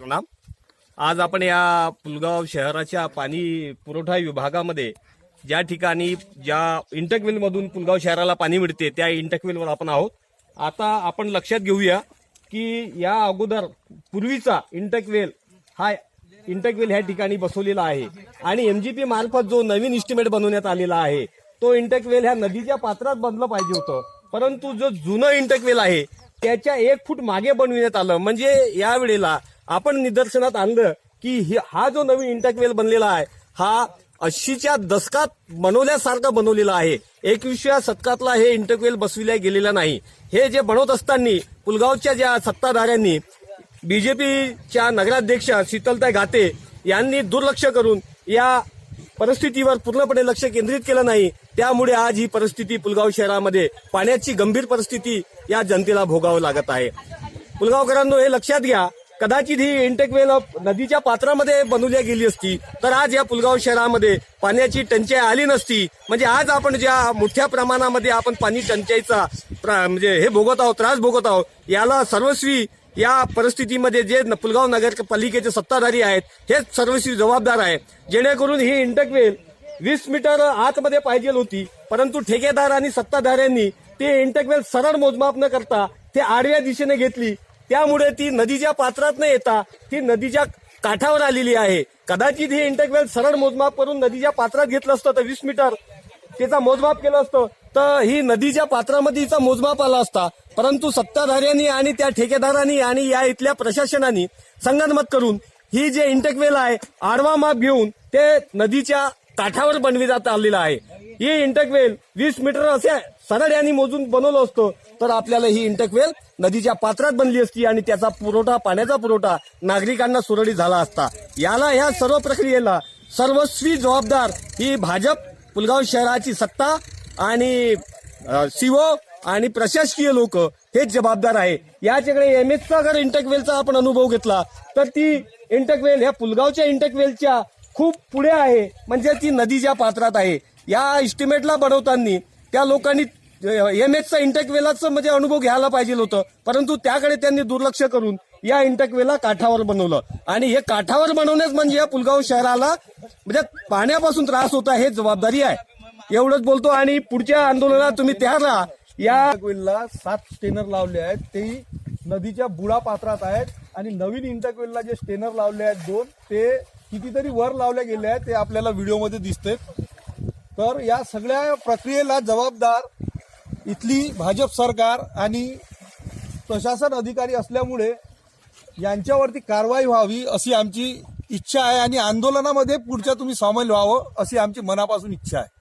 प्रणाम. आज आपण या पुलगाव शहराच्या पाणी पुरवठा विभागामध्ये ज्या ठिकाणी ज्या इंटकवेलमधून पुलगाव शहराला पाणी मिळते त्या इंटकवेलवर आपण आहोत. आता आपण लक्षात घेऊया की या अगोदर पूर्वीचा इंटकवेल हा इंटकवेल ह्या ठिकाणी बसवलेला आहे आणि एमजीपी मार्फत जो नवीन इस्टिमेट बनवण्यात आलेला आहे तो इंटकवेल ह्या नदीच्या पात्रात बनलं पाहिजे होतं. परंतु जो जुनं इंटकवेल आहे त्याच्या एक फूट मागे बनविण्यात आलं. म्हणजे या वेळेला आपण निदर्शनात आणलं की हा जो नवीन इंटरक्वेल बनलेला आहे हा अशीच्या दशकात बनवल्यासारखा बनवलेला आहे. एकविसव्या शतकातला हे इंटरक्वेल बसविल्या गेलेला नाही. हे जे बनवत असताना पुलगावच्या ज्या सत्ताधाऱ्यांनी बीजेपीच्या नगराध्यक्ष शीतलताई घाते यांनी दुर्लक्ष करून या परिस्थितीवर पूर्णपणे लक्ष केंद्रित केलं नाही. त्यामुळे आज ही परिस्थिती पुलगाव शहरामध्ये पाण्याची गंभीर परिस्थिती या जनतेला भोगावं लागत आहे. पुलगावकरांनो हे लक्षात घ्या कदाचित ही इंटेकवेल नदीच्या पात्रामध्ये बनवल्या गेली असती तर आज या पुलगाव शहरामध्ये पाण्याची टंचाई आली नसती. म्हणजे आज आपण ज्या मोठ्या प्रमाणामध्ये आपण पाणी टंचाईचा प्रा- म्हणजे हे भोगत आहोत त्रास भोगत आहोत याला सर्वस्वी या परिस्थितीमध्ये जे पुलगाव नगर पालिकेचे सत्ताधारी आहेत हेच सर्वस्वी जबाबदार आहे जेणेकरून ही इंटकवेल वीस मीटर आतमध्ये पाहिजे होती परंतु ठेकेदार आणि सत्ताधाऱ्यांनी ते इंटकवेल सरळ मोजमाप न करता ते आडव्या दिशेने घेतली. त्यामुळे ती नदीच्या पात्रात न येता ती नदीच्या काठावर आलेली आहे. कदाचित ही इंटरवेल सरळ मोजमाप करून नदीच्या पात्रात घेतलं असतं तर वीस मीटर तिचा मोजमाप केलं असतं तर ही नदीच्या पात्रामध्ये हिचा मोजमाप आला असता. परंतु सत्ताधाऱ्यांनी आणि त्या ठेकेदारांनी आणि या इथल्या प्रशासनाने संगनमत करून ही जे इंटकवेल आहे आडवा माप घेऊन ते नदीच्या काठावर बनविण्यात आलेलं आहे. ही इंटकवेल वीस मीटर असे सरळ यांनी मोजून बनवलं असतं. तर आपल्याला ही इंटकवेल नदीच्या पात्रात बनली असती आणि त्याचा पुरवठा पाण्याचा पुरवठा नागरिकांना सुरळीत झाला असता. याला ह्या सर्व प्रक्रियेला सर्वस्वी जबाबदार ही भाजप पुलगाव शहराची सत्ता आणि सीओ आणि प्रशासकीय लोक हेच जबाबदार आहे. याच्याकडे एम एसचा जर इंटकवेलचा आपण अनुभव घेतला. तर ती इंटकवेल ह्या पुलगावच्या इंटकवेलच्या खूप पुढे आहे. म्हणजे ती नदी ज्या पात्रात आहे. या इस्टिमेटला बनवताना त्या लोकांनी एम एचचा इंटकवेलाचं म्हणजे अनुभव घ्यायला पाहिजे होतं. परंतु त्याकडे त्यांनी दुर्लक्ष करून या इंटकवेला काठावर बनवलं. आणि हे काठावर बनवण्यास म्हणजे या पुलगाव शहराला म्हणजे पाण्यापासून त्रास होता हे जबाबदारी आहे. एवढंच बोलतो आणि पुढच्या आंदोलनात तुम्ही तयार राहा. या वेलला सात स्टेनर लावले आहेत. ते नदीच्या बुडा पात्रात आहेत. आणि नवीन इंटकवेलला जे स्टेनर लावले आहेत दोन ते कितीतरी वर लावले गेले आहेत ते आपल्याला व्हिडिओमध्ये दिसते तर या सगळ्या प्रक्रियेला जबाबदार इथली भाजप सरकार आणि प्रशासन अधिकारी असल्यामुळे यांच्यावरती कारवाई व्हावी अशी आमची इच्छा आहे आणि आंदोलनामध्ये पुढच्या तुम्ही सामील व्हावं अशी आमची मनापासून इच्छा आहे.